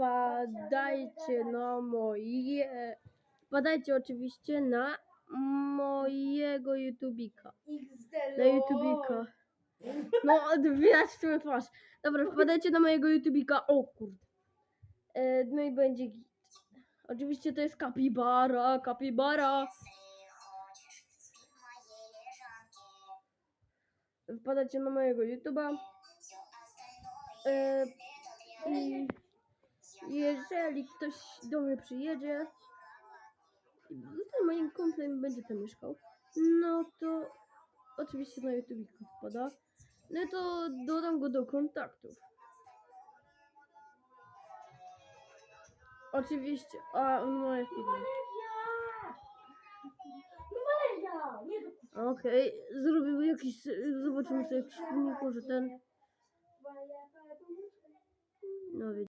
wpadajcie na moje. Wpadajcie oczywiście na mojego YouTubika. Na YouTubika. No, widać twoją twarz. Dobra, wpadajcie na mojego YouTubika. O kurde. E, no i będzie git. Oczywiście to jest kapibara, kapibara. Wpadajcie na mojego YouTuba. E, I jeżeli ktoś do mnie przyjedzie i zostanie moim kumplem i będzie tam mieszkał, no to oczywiście na YouTubika wpada. No to dodam go do kontaktów. Oczywiście. A, on ma filmik. No Okej, zrobimy jakiś, zobaczymy sobie jakiś filmik, może ten.